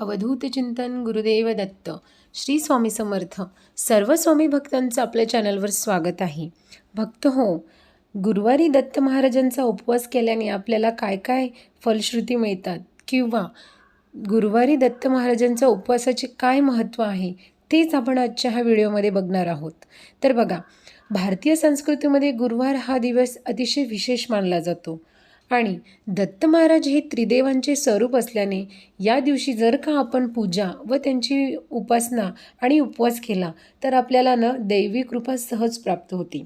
अवधूत चिंतन गुरुदेव दत्त. श्री स्वामी समर्थ. सर्व स्वामी भक्तांचं आपल्या चॅनलवर स्वागत आहे. भक्त हो गुरुवारी दत्त महाराजांचा उपवास केल्याने आपल्याला काय काय फलश्रुती मिळतात? किंवा गुरुवारी दत्त महाराजांचा उपवासाचे काय महत्त्व आहे? तेच आपण आजच्या ह्या व्हिडिओमध्ये बघणार आहोत. तर बघा भारतीय संस्कृतीमध्ये गुरुवार हा दिवस अतिशय विशेष मानला जातो. आणि दत्त महाराज हे त्रिदेवांचे स्वरूप असल्याने या दिवशी जर का आपण पूजा व त्यांची उपासना आणि उपवास केला तर आपल्याला न दैवी कृपा सहज प्राप्त होती.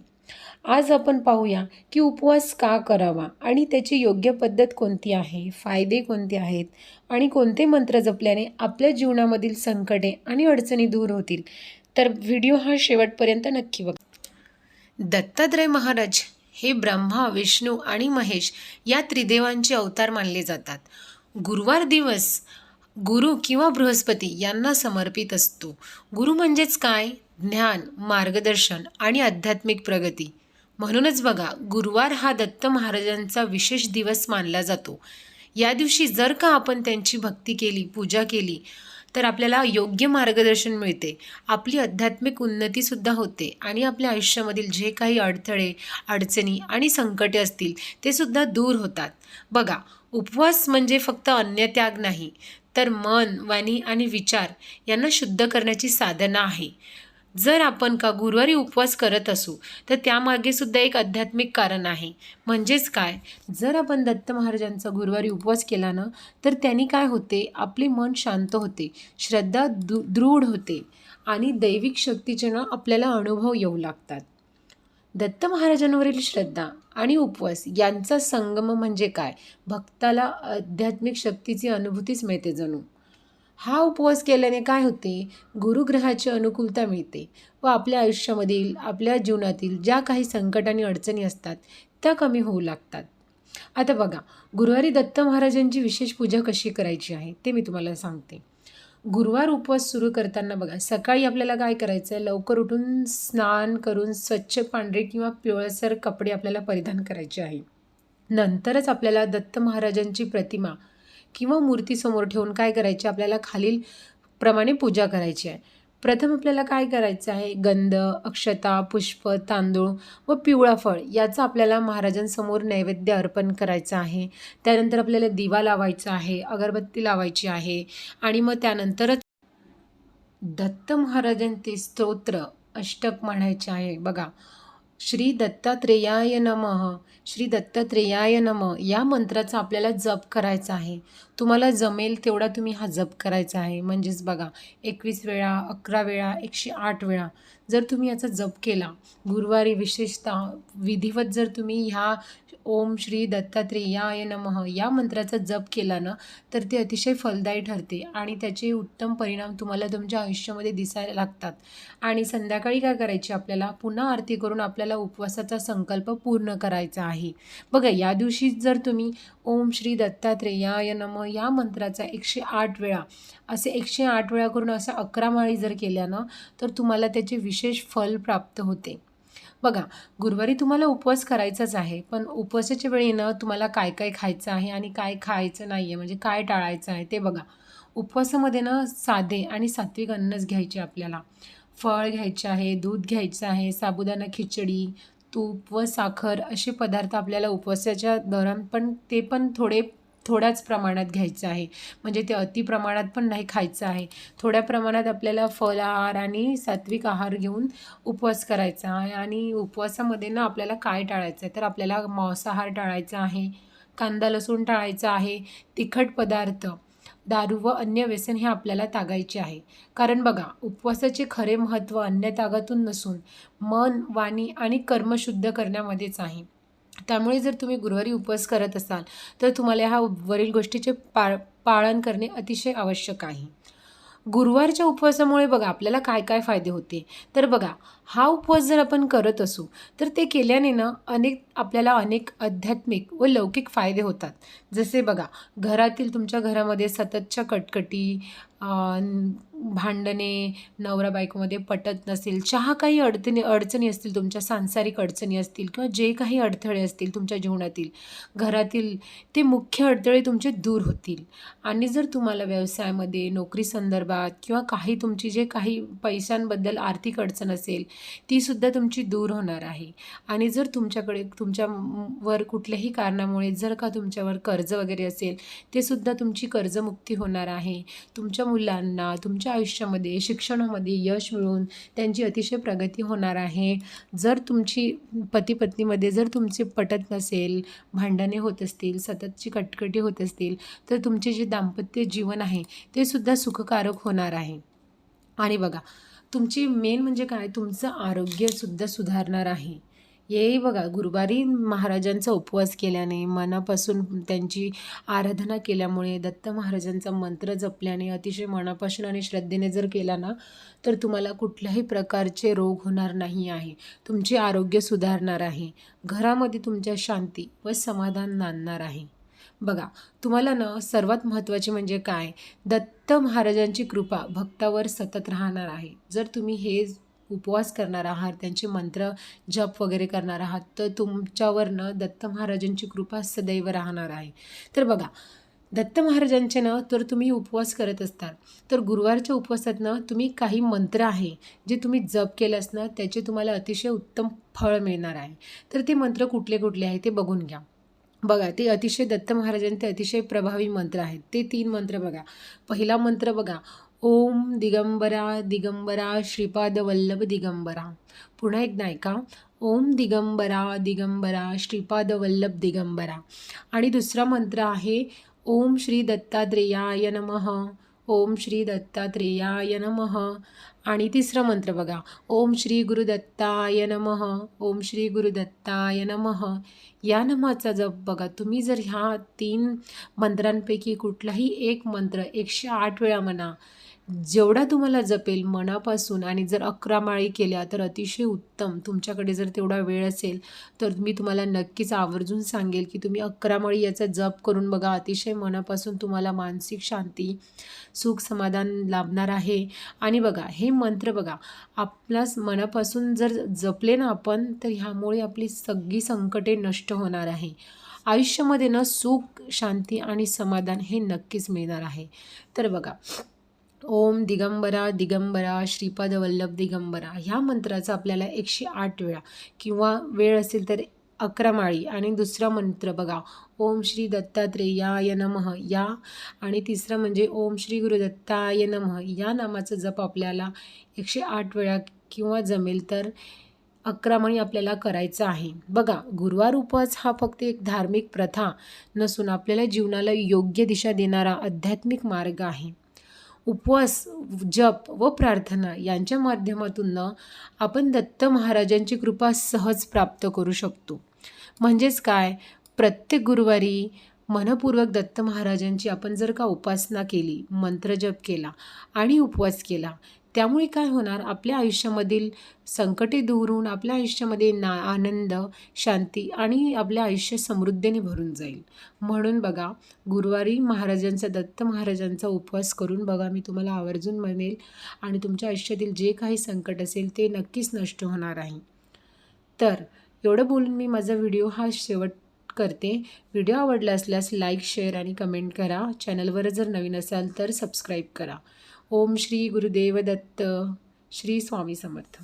आज आपण पाहूया की उपवास का करावा आणि त्याची योग्य पद्धत कोणती आहे फायदे कोणते आहेत आणि कोणते मंत्र जपल्याने आपल्या जीवनामधील संकटे आणि अडचणी दूर होतील. तर व्हिडिओ हा शेवटपर्यंत नक्की बघा. दत्तात्रय महाराज हे ब्रह्मा विष्णू आणि महेश या त्रिदेवांचे अवतार मानले जातात. गुरुवार दिवस गुरु किंवा बृहस्पती यांना समर्पित असतो. गुरु म्हणजेच काय? ज्ञान मार्गदर्शन आणि आध्यात्मिक प्रगती. म्हणूनच बघा गुरुवार हा दत्त महाराजांचा विशेष दिवस मानला जातो. या दिवशी जर का आपण त्यांची भक्ती केली पूजा केली तर आपल्याला योग्य मार्गदर्शन मिळते. आपली आध्यात्मिक उन्नतीसुद्धा होते आणि आपल्या आयुष्यामधील जे काही अडथळे अडचणी आणि संकटे असतील ते सुद्धा दूर होतात. बघा उपवास म्हणजे फक्त अन्नत्याग नाही तर मन वाणी आणि विचार यांना शुद्ध करण्याची साधना आहे. जर आपण का गुरुवारी उपवास करत असू तर त्यामागे सुद्धा एक आध्यात्मिक कारण आहे. म्हणजेच काय? जर आपण दत्त महाराजांचा गुरुवारी उपवास केला ना तर त्यांनी काय होते? आपले मन शांत होते श्रद्धा दु दृढ होते आणि दैविक शक्तीचे ना आपल्याला अनुभव येऊ लागतात. दत्त महाराजांवरील श्रद्धा आणि उपवास यांचा संगम म्हणजे काय? भक्ताला आध्यात्मिक शक्तीची अनुभूतीच मिळते जणू. हा उपवास केल्याने काय होते? गुरुग्रहाची अनुकूलता मिळते व आपल्या आयुष्यामधील आपल्या जीवनातील ज्या काही संकट आणि अडचणी असतात त्या कमी होऊ लागतात. आता बघा गुरुवारी दत्त महाराजांची विशेष पूजा कशी करायची आहे ते मी तुम्हाला सांगते. गुरुवार उपवास सुरू करताना बघा सकाळी आपल्याला काय करायचं आहे लवकर उठून स्नान करून स्वच्छ पांढरे किंवा पिवळसर कपडे आपल्याला परिधान करायचे आहे. नंतरच आपल्याला दत्त महाराजांची प्रतिमा किंवा मूर्तीसमोर ठेवून काय करायचे? आपल्याला खालील प्रमाणे पूजा करायची आहे. प्रथम आपल्याला काय करायचं आहे? गंध अक्षता पुष्प तांदूळ व पिवळा फळ याचा आपल्याला महाराजांसमोर नैवेद्य अर्पण करायचं आहे. त्यानंतर आपल्याला दिवा लावायचा आहे अगरबत्ती लावायची आहे आणि मग त्यानंतरच दत्त महाराजांचे स्तोत्र अष्टक म्हणायचे आहे. बघा श्री दत्तात्रेयाय नमः. श्री दत्तात्रेयाय नम. या मंत्राचा आपल्याला जप करायचा आहे. तुम्हाला जमेल तेवढा तुम्ही हा जप करायचा आहे. म्हणजेच बघा एकवीस वेळा अकरा वेळा एकशे आठ वेळा जर तुम्ही याचा जप केला गुरुवारी विशेषतः विधिवत जर तुम्ही ह्या ओम श्री दत्तात्रेयाय नमः या मंत्राचा जप केला ना तर ते अतिशय फलदायी ठरते आणि त्याचे उत्तम परिणाम तुम्हाला तुमच्या आयुष्यामध्ये दिसायला लागतात. आणि संध्याकाळी काय करायची आपल्याला? पुन्हा आरती करून आपल्याला उपवासाचा संकल्प पूर्ण करायचा आहे. बघा या दिवशी जर तुम्ही ओम श्री दत्तात्रेयाय नम या मंत्राचा एकशे आठ वेळा असे एकशे आठ वेळा करून असं अकरा माळी जर केल्या ना तर तुम्हाला त्याचे विशेष फल प्राप्त होते. बघा गुरुवारी तुम्हाला उपवास करायचाच आहे पण उपवासाच्या वेळी ना तुम्हाला काय काय खायचं आहे आणि काय खायचं नाही आहे म्हणजे काय टाळायचं आहे ते बघा. उपवासामध्ये ना साधे आणि सात्विक अन्नच घ्यायचे आपल्याला. फळ घ्यायचे आहे दूध घ्यायचं आहे साबुदाणा खिचडी तूप व साखर असे पदार्थ आपल्याला उपवासाच्या दौरान पण ते पण थोडे थोड्याच प्रमाणात घ्यायचं आहे. म्हणजे ते अति प्रमाणात पण नाही खायचं आहे. थोड्या प्रमाणात आपल्याला फलाहार आणि सात्विक आहार घेऊन उपवास करायचा आहे आणि उपवासामध्ये ना आपल्याला काय टाळायचं आहे? तर आपल्याला मांसाहार टाळायचा आहे कांदा लसूण टाळायचा आहे तिखट पदार्थ दारू व अन्य व्यसन हे आपल्याला तागायचे आहे. कारण बघा उपवासाचे खरे महत्त्व अन्य तागातून नसून मन वाणी आणि कर्म शुद्ध करण्यामध्येच आहे. त्यामुळे जर तुम्ही गुरुवारी उपवास करत असाल तर तुम्हाला ह्या वरील गोष्टीचे पा पाळन करणे अतिशय आवश्यक आहे. गुरुवारच्या उपवासामुळे बघा आपल्याला काय काय फायदे होते? तर बघा हा उपवास जर आपण करत असू तर ते केल्याने ना अनेक आपल्याला अनेक आध्यात्मिक व लौकिक फायदे होतात. जसे बघा घरातील तुमच्या घरामध्ये सततच्या कटकटी भांडणे नवरा बायकोमध्ये पटत नसेल चहा काही अडचणी अडचणी असतील तुमच्या सांसारिक अडचणी असतील किंवा जे काही अडथळे असतील तुमच्या जीवनातील घरातील ते मुख्य अडथळे तुमचे दूर होतील. आणि जर तुम्हाला व्यवसायामध्ये नोकरी संदर्भात किंवा काही तुमची जे काही पैशांबद्दल आर्थिक अडचण असेल तीसुद्धा तुमची दूर होणार आहे. आणि जर तुमच्याकडे तुमच्यावर कुठल्याही कारणामुळे जर का तुमच्यावर कर्ज वगैरे असेल ते सुद्धा तुमची कर्जमुक्ती होणार आहे. तुमच्या मुलांना तुमच्या आयुष्यामध्ये शिक्षणामध्ये यश मिळून त्यांची अतिशय प्रगती होणार आहे. जर तुमची पती पत्नीमध्ये जर तुमचे पटत नसेल भांडणे होत असतील सततची कटकटी होत असतील तर तुमचे जे दाम्पत्य जीवन आहे ते सुद्धा सुखकारक होणार आहे. आणि बघा तुमची मेन म्हणजे काय? तुमचं आरोग्यसुद्धा सुधारणार आहे. हे बघा गुरुवारी महाराजांचा उपवास केल्याने मनापासून त्यांची आराधना केल्यामुळे दत्त महाराजांचा मंत्र जपल्याने अतिशय मनापासून आणि श्रद्धेने जर केला ना तर तुम्हाला कुठल्याही प्रकारचे रोग होणार नाही आहे. तुमचे आरोग्य सुधारणार आहे. घरामध्ये तुमच्या शांती व समाधान नांदणार आहे. बघा तुम्हाला ना सर्वात महत्त्वाचे म्हणजे काय? दत्त महाराजांची कृपा भक्तावर सतत राहणार आहे. जर तुम्ही हे उपवास करणार आहात त्यांचे मंत्र जप वगैरे करणार आहात तर तुमच्यावरनं दत्त महाराजांची कृपा सदैव राहणार आहे. तर बघा दत्त महाराजांचे ना तर तुम्ही उपवास करत असतात. तर गुरुवारच्या उपवासात ना तुम्ही काही मंत्र आहे जे तुम्ही जप केलं ना त्याचे तुम्हाला अतिशय उत्तम फळ मिळणार आहे. तर ते मंत्र कुठले कुठले आहे ते बघून घ्या. बघा ते अतिशय दत्त महाराजांचे अतिशय प्रभावी मंत्र आहेत. ते तीन मंत्र बघा. पहिला मंत्र बघा ओम दिगंबरा दिगंबरा श्रीपाद वल्लभ दिगंबरा. पुन्हा एकदा ऐका. ओम दिगंबरा दिगंबरा श्रीपाद वल्लभ दिगंबरा. आणि दुसरा मंत्र आहे ओम श्री दत्तात्रेयाय नमः. ओम श्री दत्तात्रेयाय नमः. आणि तिसरा मंत्र बघा. ओम श्री गुरुदत्ताय नमः. ओम श्री गुरुदत्ताय नमः. या नमाचा जप बघा. तुम्ही जर ह्या तीन मंत्रांपैकी कुठलाही एक मंत्र एकशे आठ वेळा म्हणा जेवढा तुम्हाला जपेल मनापासून आणि जर अकरा माळी केल्या तर अतिशय उत्तम. तुमच्याकडे जर तेवढा वेळ असेल तर मी तुम्हाला नक्कीच आवर्जून सांगेल की तुम्ही अकरा माळी याचा जप करून बघा. अतिशय मनापासून तुम्हाला मानसिक शांती सुख समाधान लाभणार आहे. आणि बघा हे मंत्र बघा आपल्या मनापासून जर जपले ना आपण तर ह्यामुळे आपली सगळी संकटे नष्ट होणार आहे. आयुष्यामध्ये ना सुख शांती आणि समाधान हे नक्कीच मिळणार आहे. तर बघा ओम दिगंबरा दिगंबरा श्रीपाद वल्लभ दिगंबरा ह्या मंत्राचा आपल्याला एकशे आठ वेळा किंवा वेळ असेल तर अकरा माळी आणि दुसरा मंत्र बघा. ओम श्री दत्तात्रेयाय नमः या आणि तिसरा म्हणजे ओम श्री गुरुदत्ताय नमः या नामाचा जप आपल्याला एकशे आठ वेळा किंवा जमेल तर अकरा मणी आपल्याला करायचं आहे. बघा गुरुवार उपवास हा फक्त एक धार्मिक प्रथा नसून आपल्याला जीवनाला योग्य दिशा देणारा आध्यात्मिक मार्ग आहे. उपवास जप व प्रार्थना यांच्या माध्यमातून आपण दत्त महाराजांची कृपा सहज प्राप्त करू शकतो. म्हणजेच काय? प्रत्येक गुरुवारी मनपूर्वक दत्त महाराजांची आपण जर का उपासना केली मंत्रजप केला आणि उपवास केला त्यामुळे काय होणार? आपल्या आयुष्यामधील संकटे दूरून आपल्या आयुष्यामध्ये ना आनंद शांती आणि आपल्या आयुष्य समृद्धीने भरून जाईल. म्हणून बघा गुरुवारी महाराजांचा दत्त महाराजांचा उपवास करून बघा मी तुम्हाला आवर्जून म्हणेल आणि तुमच्या आयुष्यातील जे काही संकट असेल ते नक्कीच नष्ट होणार आहे. तर एवढं बोलून मी माझा व्हिडिओ हा शेवट करते. व्हिडिओ आवडला असल्यास लाईक शेअर आणि कमेंट करा. चॅनलवर जर नवीन असाल तर सबस्क्राईब करा. ओम श्री गुरुदेव दत्त श्री स्वामी समर्थ.